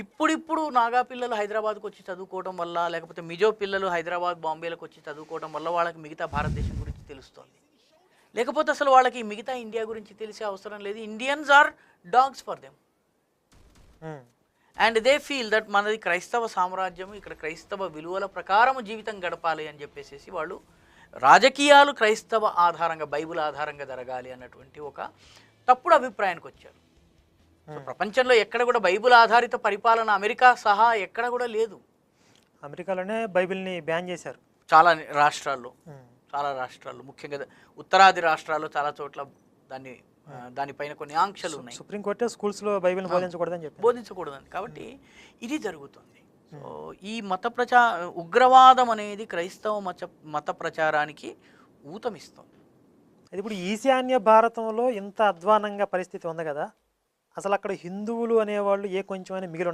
ఇప్పుడిప్పుడు నాగా పిల్లలు హైదరాబాద్కు వచ్చి చదువుకోవడం వల్ల లేకపోతే మిజో పిల్లలు హైదరాబాద్ బాంబేలకు వచ్చి చదువుకోవడం వల్ల వాళ్ళకి మిగతా భారతదేశం గురించి తెలుస్తుంది. లేకపోతే అసలు వాళ్ళకి మిగతా ఇండియా గురించి తెలిసే అవసరం లేదు. Indians are dogs for them. And they feel that మనది క్రైస్తవ సామ్రాజ్యం ఇక్కడ క్రైస్తవ విలువల ప్రకారం జీవితం గడపాలి అని చెప్పేసి వాళ్ళు రాజకీయాలు క్రైస్తవ ఆధారంగా బైబిల్ ఆధారంగా జరగాలి అన్నటువంటి ఒక తప్పుడు అభిప్రాయానికి వచ్చారు సో ప్రపంచంలో ఎక్కడ కూడా బైబిల్ ఆధారిత పరిపాలన అమెరికా సహా ఎక్కడ కూడా లేదు. అమెరికాలోనే బైబిల్ని బ్యాన్ చేశారు. చాలా రాష్ట్రాల్లో. చాలా రాష్ట్రాల్లో ముఖ్యంగా ఉత్తరాది రాష్ట్రాల్లో చాలా చోట్ల దాన్ని దానిపైన కొన్ని ఆంక్షలు ఉన్నాయి. సుప్రీంకోర్టే స్కూల్స్లో బైబిల్ని బోధించకూడదని చెప్పారు. బోధించకూడదని. కాబట్టి ఇది జరుగుతుంది. సో ఈ మత ప్రచా ఉగ్రవాదం అనేది క్రైస్తవ మత మత ప్రచారానికి ఊతమిస్తుంది. ఇది ఇప్పుడు ఈశాన్య భారతంలో ఇంత అధ్వానంగా పరిస్థితి ఉంది కదా? అసలు అక్కడ హిందువులు అనేవాళ్ళు ఏ కొంచెం అని మిగిలి